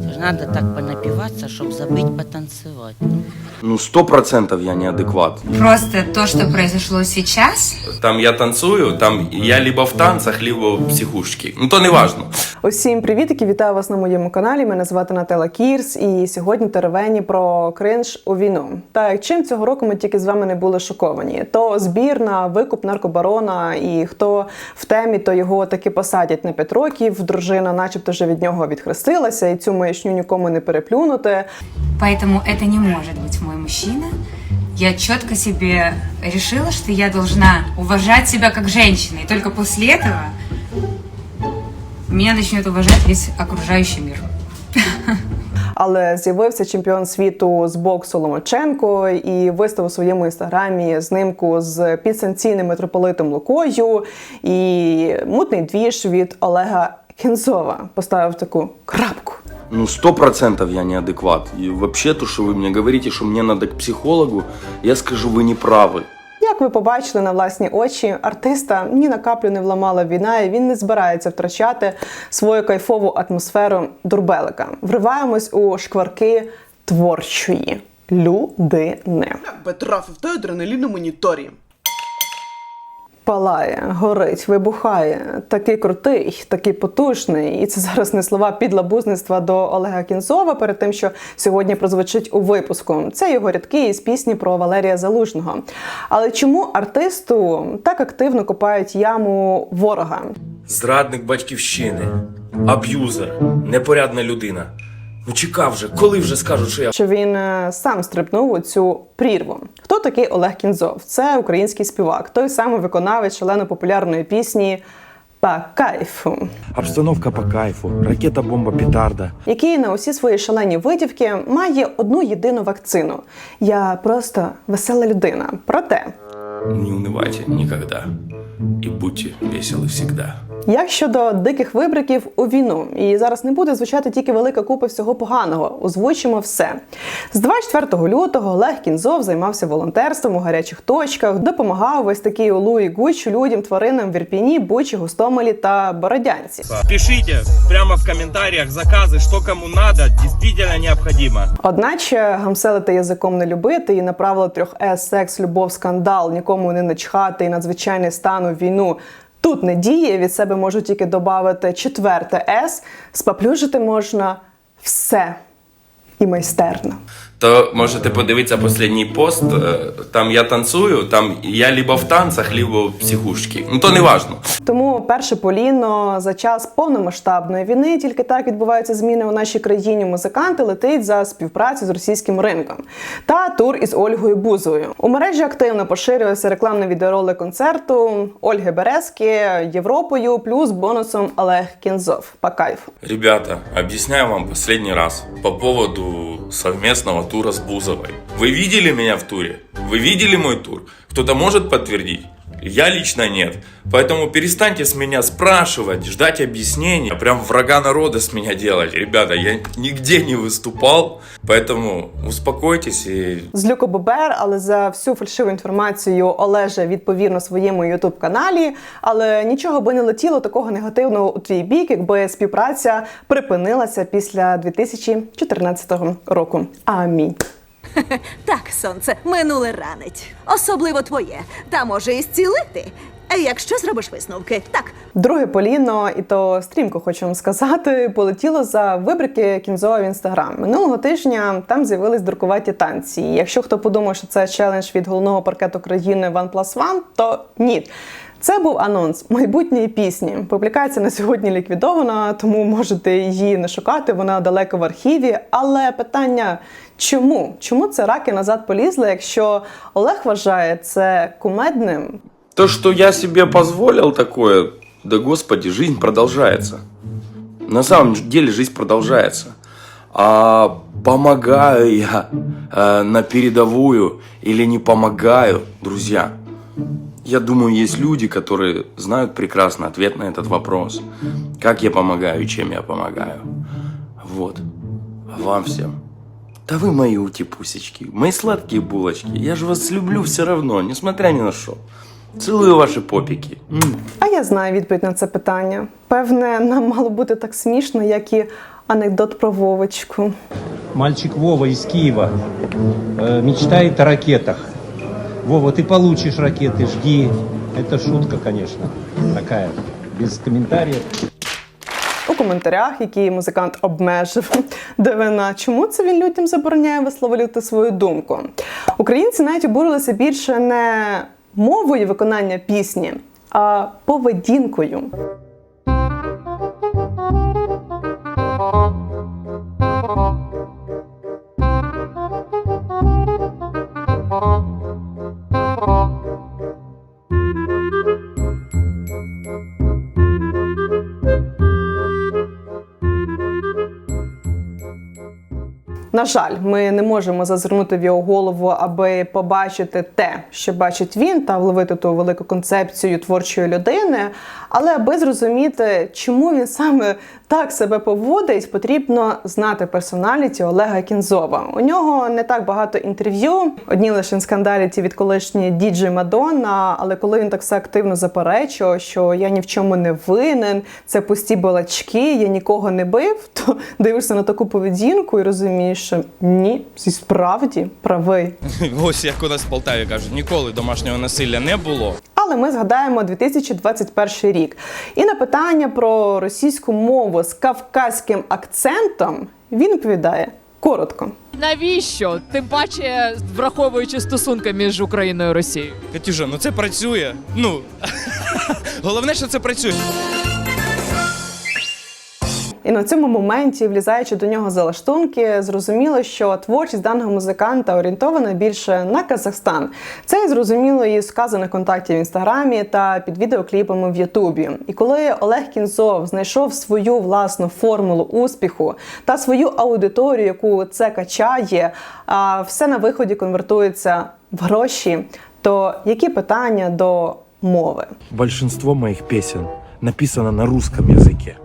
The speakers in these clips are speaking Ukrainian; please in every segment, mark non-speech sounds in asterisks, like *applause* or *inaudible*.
Ж треба так понапиватися, щоб забити потанцювати. Ну, сто процентов я неадекват. Просто то, что произошло сейчас, Там я танцую, там я либо в танцах, либо в психушечке. Ну, то не важно. Усім привітики, вітаю вас на моєму каналі. Мене звати Нателла Кірс, і сьогодні теревені про кринж у війну. Та чим цього року ми тільки з вами не були шоковані, то збір на викуп наркобарона, і хто в темі, то його таки посадять на 5 років. Дружина, начебто, вже від нього відхрестилася, і цю маячню нікому не переплюнути. поэтому это не может быть мой мужчина. Я четко себе решила, что я должна уважать себя как женщина, и только после этого меня начнет уважать весь окружающий мир. Але з'явився чемпіон світу з боксу Ломаченко і виставив у своєму інстаграмі знимку з підсанкційним митрополитом Лукою і мутний двіж від Олега Кінзова поставив таку крапку. Ну, сто процентов я неадекват. И вообще то, что вы мне говорите, что мне надо к психологу, я скажу, вы не правы. Як ви побачили на власні очі, артиста ні на каплю не вламала війна, і він не збирається втрачати свою кайфову атмосферу дурбелика. Вриваємось у шкварки творчої людини. би трафив той адреналін на моніторі. Палає, горить, вибухає, такий крутий, такий потужний. І це зараз не слова підлабузництва до Олега Кінзова перед тим, що сьогодні прозвучить у випуску. Це його рядки із пісні про Валерія Залужного. Але чому артисту так активно копають яму ворога? Зрадник батьківщини, аб'юзер, непорядна людина. Ну чекав вже, коли вже скажуть, що я Що він е, сам стрибнув у цю прірву? Хто такий Олег Кінзов? Це український співак, той самий виконавець шалено популярної пісні По кайфу. Обстановка по кайфу, ракета, бомба, петарда. який на усі свої шалені витівки має одну єдину вакцину. Я просто весела людина. Проте, Не унывайте никогда. И будьте веселы всегда. Як щодо диких вибриків у війну, і зараз не буде звучати тільки велика купа всього поганого. Озвучимо все. З 24 лютого Олег Кінзов займався волонтерством у гарячих точках, допомагав ось такий Олу і Гуч людям, тваринам в Ірпіні, Бучі, Гостомелі та Бородянці. Пишите прямо в комментариях заказы, что кому надо, действительно необходимо. Одначе гамселити язиком не любити і на правило трьох С секс, любов, скандал, нікому не начхати і надзвичайний стан у війну. Тут не діє, від себе можу тільки додати четверте С. Споплюжити можна все і майстерно. То можете подивитися последній пост. е, Там я танцую, там я либо в танцах, либо в психушечке. Ну, то не важно. Тому перше поліно за час повномасштабної війни тільки так відбуваються зміни у нашій країні. Музиканти летить за співпрацю з російським ринком та тур із Ольгою Бузовою. У мережі активно поширювався рекламний відеоролик концерту Ольги Березки Європою, плюс бонусом Олег Кінзов. По кайфу. Ребята, объясняю вам последний раз по поводу совместного тура с Бузовой. Вы видели меня в туре? Вы видели мой тур? Кто-то может подтвердить? Я лично нет. Поэтому перестаньте с меня спрашивать, ждать объяснений. Прям врага народа с меня делать. Ребята, я нигде не выступал. Поэтому успокойтесь и Злюко Бобер, але за всю фальшиву інформацію Олеже відповів на своєму ютуб каналі. Але нічого би не летіло такого негативного у твій бік, якби співпраця припинилася після 2014 року. Амінь. *laughs* Так, сонце, минуле ранить. Особливо твоє. Та може і зцілити. Якщо зробиш висновки, так. Друге поліно, і то стрімко хочу вам сказати, полетіло за вибрики кінзова в інстаграм. Минулого тижня там з'явились друкуваті танці. Якщо хто подумав, що це челендж від головного паркету країни One Plus One, то ні. Це був анонс майбутньої пісні. Публікація на сьогодні ліквідована, тому можете її не шукати. Вона далеко в архіві. Але питання чому? Чому це раки назад полізли, якщо Олег вважає це кумедним, То, что я себе позволил такое, да господи, жизнь продолжается. На самом деле жизнь продолжается. А помогаю я э, на передовую или не помогаю, друзья? Я думаю, есть люди, которые знают прекрасно ответ на этот вопрос. Как я помогаю и чем я помогаю. Вот. А вам всем. Да вы мои утипусечки, мои сладкие булочки. Я же вас люблю все равно, несмотря ни на что. Цілую ваші попіки. М. А я знаю відповідь на це питання. Певне, нам мало бути так смішно, як і анекдот про Вовочку. Мальчик Вова из Киева э, мечтает о ракетах. Вова, ты получишь ракеты, жди. Это шутка, конечно, такая, без комментариев. У коментарях, які музикант обмежив, *laughs* дивина, чому це він людям забороняє висловлювати свою думку. Українці навіть обурилися більше не мовою виконання пісні, а поведінкою. На жаль, ми не можемо зазирнути в його голову, аби побачити те, що бачить він, та вловити ту велику концепцію творчої людини. Але аби зрозуміти, чому він саме так себе поводить, потрібно знати персоналіті Олега Кінзова. У нього не так багато інтерв'ю, одні лише скандаліті від колишньої діджей Мадонна. Але коли він так все активно заперечував, що я ні в чому не винен, це пусті балачки, я нікого не бив, *laughs* то дивишся на таку поведінку і розумієш, що ні, зі справді правий. *laughs* Ось як у нас в Полтаві кажуть, ніколи домашнього насилля не було. Але ми згадаємо 2021 рік. І на питання про російську мову з кавказьким акцентом він відповідає коротко. Навіщо? Тим паче, враховуючи стосунки між Україною і Росією. Катюша, ну це працює. Ну *laughs* головне, що це працює. І на цьому моменті, влізаючи до нього за лаштунки, зрозуміло, що творчість даного музиканта орієнтована більше на Казахстан. Це і зрозуміло із сказаних контактів в інстаграмі та під відеокліпами в Ютубі. І коли Олег Кінзов знайшов свою власну формулу успіху та свою аудиторію, яку це качає, а все на виході конвертується в гроші, то які питання до мови? Большинство моих песен написано на русском языке.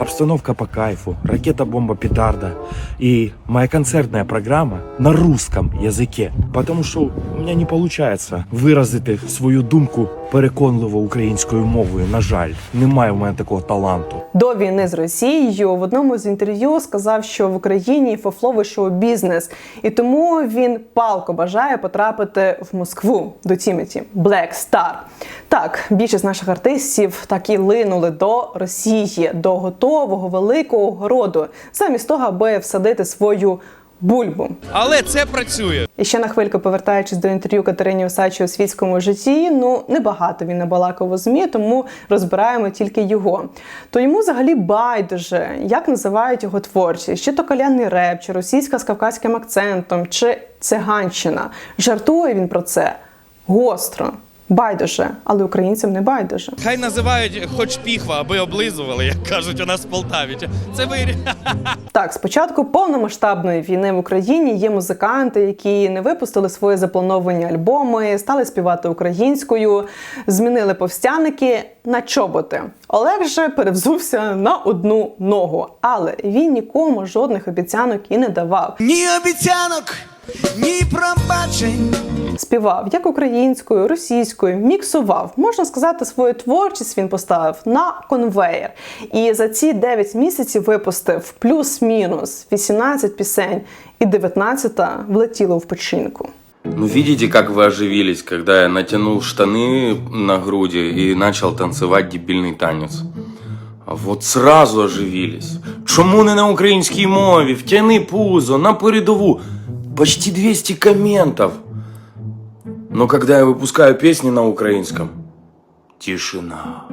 Обстановка по кайфу, ракета, бомба, петарда. И моя концертная программа на русском языке. Потому что у меня не получается виразити свою думку переконливо українською мовою. На жаль, немає в мене такого таланту. до війни з Росією в одному з інтерв'ю сказав, що в Україні фофловий шоу-бізнес, і тому він палко бажає потрапити в Москву до Тіметі Black Star. Так, більшість наших артистів так і линули до Росії, до готового великого городу, замість того, аби всадити свою бульбу. Але це працює. І ще на хвильку повертаючись до інтерв'ю Катерині Осадчій у світському житті, ну небагато він набалакав у змі, тому розбираємо тільки його. То йому взагалі байдуже, як називають його творчість, чи то калянний реп, чи російська з кавказьким акцентом, чи циганщина. Жартує він про це гостро. Байдуже, але українцям не байдуже. Хай називають хоч піхва, аби облизували, як кажуть у нас в Полтаві. Це ви *laughs* Так, спочатку повномасштабної війни в Україні є музиканти, які не випустили свої заплановані альбоми, стали співати українською, змінили повстяники на чоботи. Олег же перевзувся на одну ногу, але він нікому жодних обіцянок і не давав. Ні обіцянок, ні пробачень. Співав як українською, російською, міксував. Можна сказати, свою творчість він поставив на конвеєр. І за ці 9 місяців випустив плюс-мінус 18 пісень, і 19-та влетіло в печінку. Ну, видите, как вы оживились, когда я натянул штаны на груди и начал танцевать дебильный танец. А Вот сразу оживились. Чому не на українській мові? Втяни пузо, на передову. Почти 200 комментов. Но когда я выпускаю песни на украинском, тишина.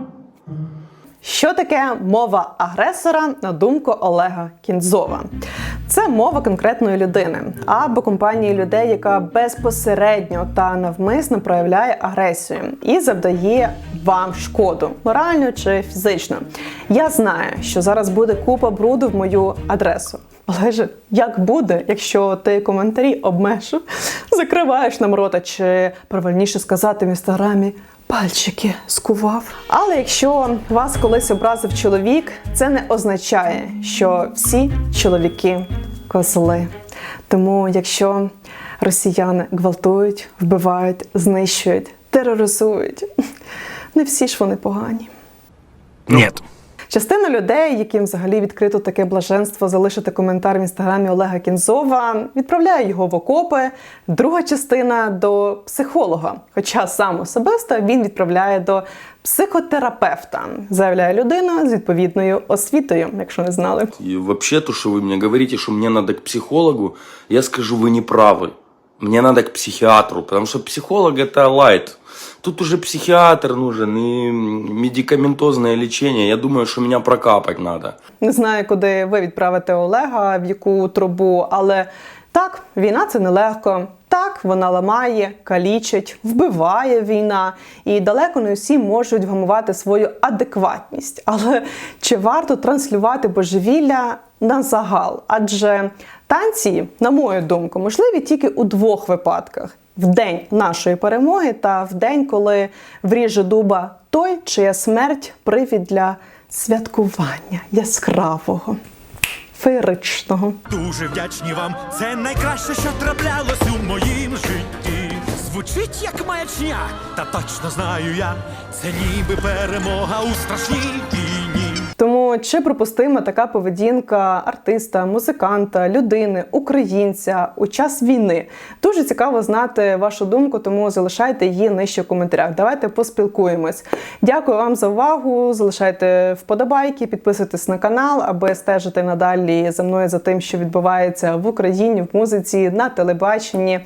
Що таке мова агресора на думку Олега Кінзова? Це мова конкретної людини або компанії людей, яка безпосередньо та навмисно проявляє агресію і завдає вам шкоду, морально чи фізично. Я знаю, що зараз буде купа бруду в мою адресу. Але ж як буде, якщо ти коментарі обмежив, закриваєш нам рота, чи правильніше сказати в інстаграмі пальчики скував. Але якщо вас колись образив чоловік, це не означає, що всі чоловіки козли. Тому, якщо росіяни гвалтують, вбивають, знищують, тероризують, не всі ж вони погані. Нет. Частина людей, яким взагалі відкрито таке блаженство залишити коментар в інстаграмі Олега Кінзова, відправляє його в окопи. Друга частина до психолога. Хоча сам особисто він відправляє до психотерапевта, заявляє людина з відповідною освітою, якщо не знали. И вообще то, что вы мне говорите, что мне надо к психологу, я скажу, вы не правы. Мне надо к психиатру, потому что психолог это лайт. Тут уже психиатр нужен и медикаментозное лечение. Я думаю, що мене прокапать надо. Не знаю, куди ви відправите Олега, в яку трубу, але так, війна це нелегко. Так, вона ламає, калічить, вбиває війна, і далеко не всі можуть вгамувати свою адекватність. Але чи варто транслювати божевілля на загал? Адже танці, на мою думку, можливі тільки у двох випадках: в день нашої перемоги та в день, коли вріже дуба той, чия смерть привід для святкування яскравого, феєричного. Дуже вдячні вам. Це найкраще, що траплялось у моїм житті. Звучить як маячня, та точно знаю я. Це ніби перемога у страшній війні. Чи припустима така поведінка артиста, музиканта, людини, українця у час війни? Дуже цікаво знати вашу думку, тому залишайте її нижче в коментарях. Давайте поспілкуємось. Дякую вам за увагу. Залишайте вподобайки, підписуйтесь на канал, аби стежити надалі за мною за тим, що відбувається в Україні, в музиці, на телебаченні.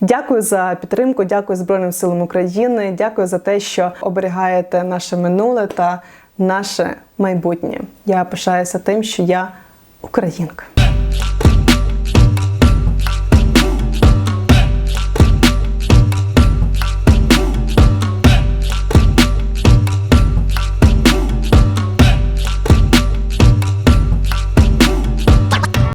Дякую за підтримку, дякую Збройним силам України. Дякую за те, що оберігаєте наше минуле та наше майбутнє. Я пишаюся тим, що я українка.